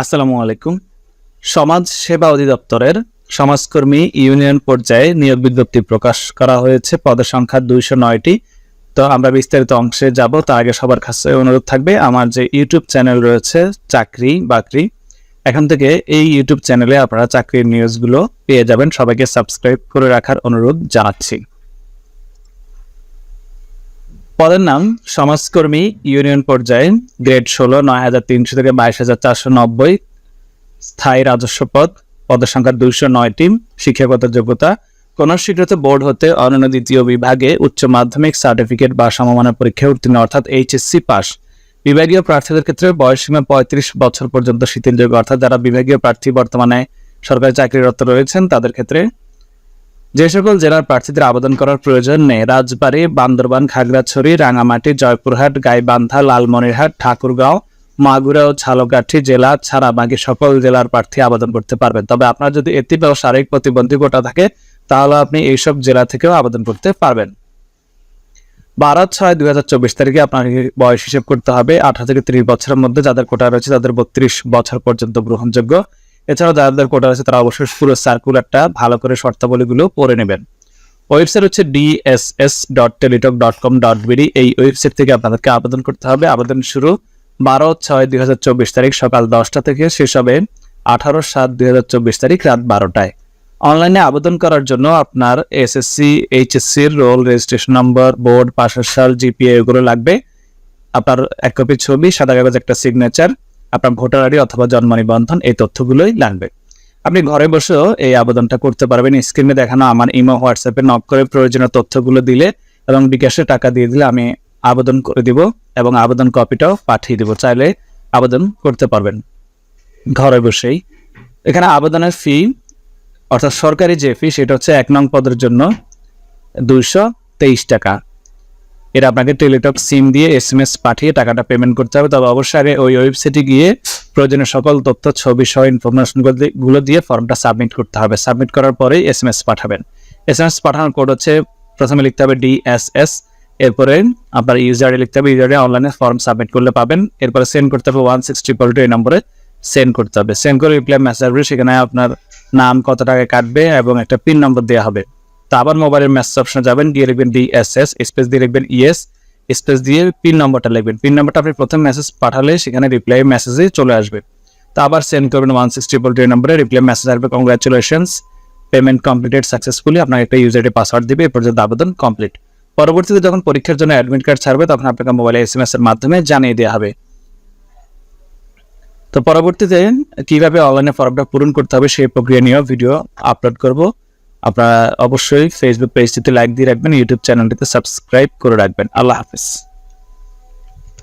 আসসালামু আলাইকুম। সমাজ সেবা অধিদপ্তরের সমাজকর্মী ইউনিয়ন পর্যায়ে নিয়োগ বিজ্ঞপ্তি প্রকাশ করা হয়েছে। পদের সংখ্যা দুইশো নয়টি। তো আমরা বিস্তারিত অংশে যাব তার আগে সবার কাছে অনুরোধ থাকবে। আমার যে ইউটিউব চ্যানেল রয়েছে, চাকরি বাকরি, এখন থেকে এই ইউটিউব চ্যানেলে আপনারা চাকরির নিউজগুলো পেয়ে যাবেন। সবাইকে সাবস্ক্রাইব করে রাখার অনুরোধ জানাচ্ছি। পদের নাম সমাজকর্মী ইউনিয়ন পর্যায়ে গ্রেড ষোলো, নয় হাজার তিনশো থেকে বাইশ হাজার চারশো নব্বই স্থায়ী রাজস্ব পদ। পদের সংখ্যা দুইশো নয়টি শিক্ষাগত যোগ্যতা। কোন স্বীকৃত বোর্ড হতে অনন্য দ্বিতীয় বিভাগে উচ্চ মাধ্যমিক সার্টিফিকেট বা সমমানের পরীক্ষায় উত্তীর্ণ, অর্থাৎ এইচএসসি পাস। বিভাগীয় প্রার্থীদের ক্ষেত্রে বয়সসীমা পঁয়ত্রিশ বছর পর্যন্ত শিথিলযোগ্য অর্থাৎ যারা বিভাগীয় প্রার্থী বর্তমানে সরকারি চাকরিরত রয়েছেন, তাদের ক্ষেত্রে যে সকল জেলার প্রার্থীদের আবেদন করার প্রয়োজন নেই, রাজবাড়ী, বান্দরবান, খাগড়াছড়ি, রাঙামাটি, জয়পুরহাট, গাইবান্ধা, লালমনিরহাট, ঠাকুরগাঁও, মাগুরা ও ঝালকাঠি জেলা ছাড়া বাকি সকল জেলার প্রার্থী আবেদন করতে পারবেন। তবে আপনার যদি এটি বা শারীরিক প্রতিবন্ধী থাকে, তাহলে আপনি এইসব জেলা থেকেও আবেদন করতে পারবেন। বারো ছয় দুই হাজার চব্বিশ তারিখে আপনার বয়স হিসেব করতে হবে। আঠারো থেকে ত্রিশ বছরের মধ্যে যাদের কোটা রয়েছে, তাদের বত্রিশ বছর পর্যন্ত গ্রহণযোগ্য। এছাড়াও যাদের কোটা আছে তারা অবশ্যই পুরো সার্কুলারটা ভালো করে শর্তাবলীগুলো পড়ে নেবেন। ওয়েবসাইট হচ্ছে DSS dot Teletalk dot com dot BD এই ওয়েবসাইট থেকে আপনাদেরকে আবেদন করতে হবে। আবেদন শুরু বারো ছয় দুই হাজার চব্বিশ তারিখ, সকাল দশটা থেকে শেষ হবে আঠারো সাত দুই হাজার চব্বিশ তারিখ রাত বারোটায়। অনলাইনে আবেদন করার জন্য আপনার এসএসসি এইচএসসির রোল রেজিস্ট্রেশন নম্বর বোর্ড পাশের সাল জিপিএ এগুলো লাগবে। আপনার এক কপি ছবি, সাদা কাগজ, একটা সিগনেচার আপনার ভোটার আইডি অথবা জন্ম নিবন্ধন, এই তথ্যগুলোই লাগবে। আপনি ঘরে বসেও এই আবেদনটা করতে পারবেন। স্ক্রিনে দেখানো আমার ইমো, হোয়াটসঅ্যাপে নক করে প্রয়োজনীয় তথ্যগুলো দিলে এবং বিকাশে টাকা দিয়ে দিলে আমি আবেদন করে দিব এবং আবেদন কপিটাও পাঠিয়ে দিব। চাইলে আবেদন করতে পারবেন ঘরে বসেই। এখানে আবেদনের ফি অর্থাৎ সরকারি যে ফি সেটা হচ্ছে এক নং পদের জন্য দুইশো তেইশ টাকা। এটা আপনাকে টেলিটক সিম দিয়ে এস এম এস পাঠিয়ে টাকাটা পেমেন্ট করতে হবে। তবে অবশ্যই আগে ওই ওয়েবসাইটে গিয়ে প্রয়োজনীয় সকল তথ্য, ছবি, সহ ইনফরমেশনগুলো দিয়ে ফর্মটা সাবমিট করতে হবে। সাবমিট করার পরেই এস এম এস পাঠাবেন। এস এম এস পাঠানোর কোড হচ্ছে, প্রথমে লিখতে হবে ডিএসএস এরপরে আপনার ইউজারে লিখতে হবে ইউজারে অনলাইনে ফর্ম সাবমিট করলে পাবেন। এরপরে সেন্ড করতে হবে ওয়ান সিক্স ট্রিপল টু এই নম্বরে সেন্ড করতে হবে। সেন্ড করে রিপ্লাই মেসেজ আসবে, সেখানে আপনার নাম, কত টাকা কাটবে এবং একটা পিন নম্বর দেওয়া হবে। তো আবার মোবাইলের মেসেজ অপশনে যাবেন, দিয়ে লিখবেন ডিএসএস স্পেস দিয়ে লিখবেন ইএস স্পেস দিয়ে পিন নম্বরটা লিখবেন। পিন নম্বরটা আপনি প্রথম মেসেজ পাঠালে সেখানে রিপ্লাই মেসেজে চলে আসবে। তা আবার সেন্ড করবেন ওয়ান সিক্স ট্রিপল টু নম্বরে রিপ্লাই মেসেজ আসবে কংগ্রাচুলেশনস পেমেন্ট কমপ্লিটেড সাকসেসফুলি আপনার একটা ইউজারটি পাসওয়ার্ড দিবে এরপর পর্যন্ত আবেদন কমপ্লিট পরবর্তীতে যখন পরীক্ষার জন্য অ্যাডমিট কার্ড ছাড়বে, তখন আপনাকে মোবাইলে এস এম এস এর মাধ্যমে জানিয়ে দেওয়া হবে। তো পরবর্তীতে কীভাবে অনলাইনে ফর্মটা পূরণ করতে হবে, সেই প্রক্রিয়া নিয়েও ভিডিও আপলোড করব। আপনারা অবশ্যই ফেসবুক পেজটিতে লাইক দিয়ে রাখবেন ইউটিউব চ্যানেলটিতে সাবস্ক্রাইব করে রাখবেন। আল্লাহ হাফিজ।